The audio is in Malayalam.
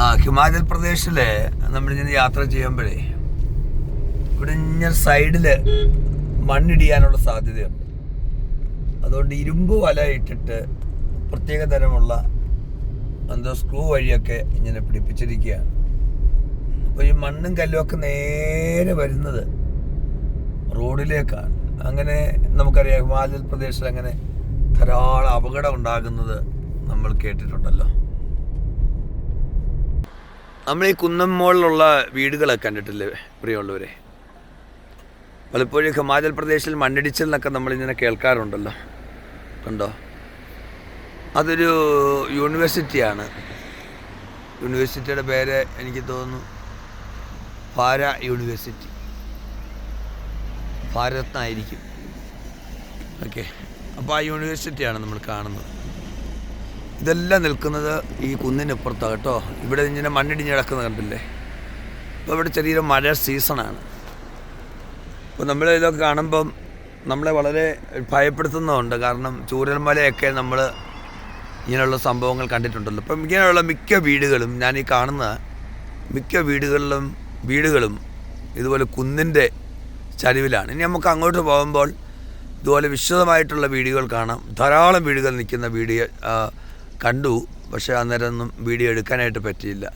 ആ ഹിമാചൽ പ്രദേശിൽ നമ്മളിങ്ങനെ യാത്ര ചെയ്യുമ്പോഴേ ഇവിടെ ഇങ്ങനെ സൈഡിൽ മണ്ണിടിയാനുള്ള സാധ്യതയുണ്ട്. അതുകൊണ്ട് ഇരുമ്പ് വല ഇട്ടിട്ട് പ്രത്യേക തരമുള്ള എന്തോ സ്ക്രൂ വഴിയൊക്കെ ഇങ്ങനെ പിടിപ്പിച്ചിരിക്കുകയാണ്. അപ്പോൾ ഈ മണ്ണും കല്ലും ഒക്കെ നേരെ വരുന്നത് റോഡിലേക്കാണ്. അങ്ങനെ നമുക്കറിയാം ഹിമാചൽ പ്രദേശിൽ അങ്ങനെ ധാരാളം അപകടം ഉണ്ടാകുന്നത് നമ്മൾ കേട്ടിട്ടുണ്ടല്ലോ. നമ്മൾ ഈ കുന്നം മുകളിലുള്ള വീടുകളൊക്കെ കണ്ടിട്ടില്ലേ? പ്രിയമുള്ളവരെ. പലപ്പോഴും ഹിമാചൽ പ്രദേശിൽ മണ്ണിടിച്ചിൽ എന്നൊക്കെ നമ്മളിങ്ങനെ കേൾക്കാറുണ്ടല്ലോ. കണ്ടോ? അതൊരു യൂണിവേഴ്സിറ്റിയാണ്. യൂണിവേഴ്സിറ്റിയുടെ പേര് എനിക്ക് തോന്നുന്നു ഭാര യൂണിവേഴ്സിറ്റി. ഭാരത്നായിരിക്കും ഓക്കെ. അപ്പോൾ ആ യൂണിവേഴ്സിറ്റിയാണ് നമ്മൾ കാണുന്നത്. ഇതെല്ലാം നിൽക്കുന്നത് ഈ കുന്നിനിപ്പുറത്താണ് കേട്ടോ. ഇവിടെ ഇങ്ങനെ മണ്ണിടിഞ്ഞ് കിടക്കുന്നത് കണ്ടില്ലേ? ഇപ്പോൾ ഇവിടെ ചെറിയൊരു മഴ സീസണാണ്. അപ്പോൾ നമ്മൾ ഇതൊക്കെ കാണുമ്പം നമ്മളെ വളരെ ഭയപ്പെടുത്തുന്നുണ്ട് കാരണം ചൂരൽമലയൊക്കെ നമ്മൾ ഇങ്ങനെയുള്ള സംഭവങ്ങൾ കണ്ടിട്ടുണ്ടല്ലോ. അപ്പം ഇങ്ങനെയുള്ള മിക്ക വീടുകളും ഞാൻ ഈ കാണുന്ന മിക്ക വീടുകളിലും വീടുകളും ഇതുപോലെ കുന്നിന്റെ ചരിവിലാണ്. ഇനി നമുക്ക് അങ്ങോട്ട് പോകുമ്പോൾ ഇതുപോലെ വിശദമായിട്ടുള്ള വീഡിയോകൾ കാണാം. ധാരാളം വീടുകൾ നിൽക്കുന്ന വീഡിയോ കണ്ടു പക്ഷേ അന്നേരം ഒന്നും വീഡിയോ എടുക്കാനായിട്ട് പറ്റിയില്ല.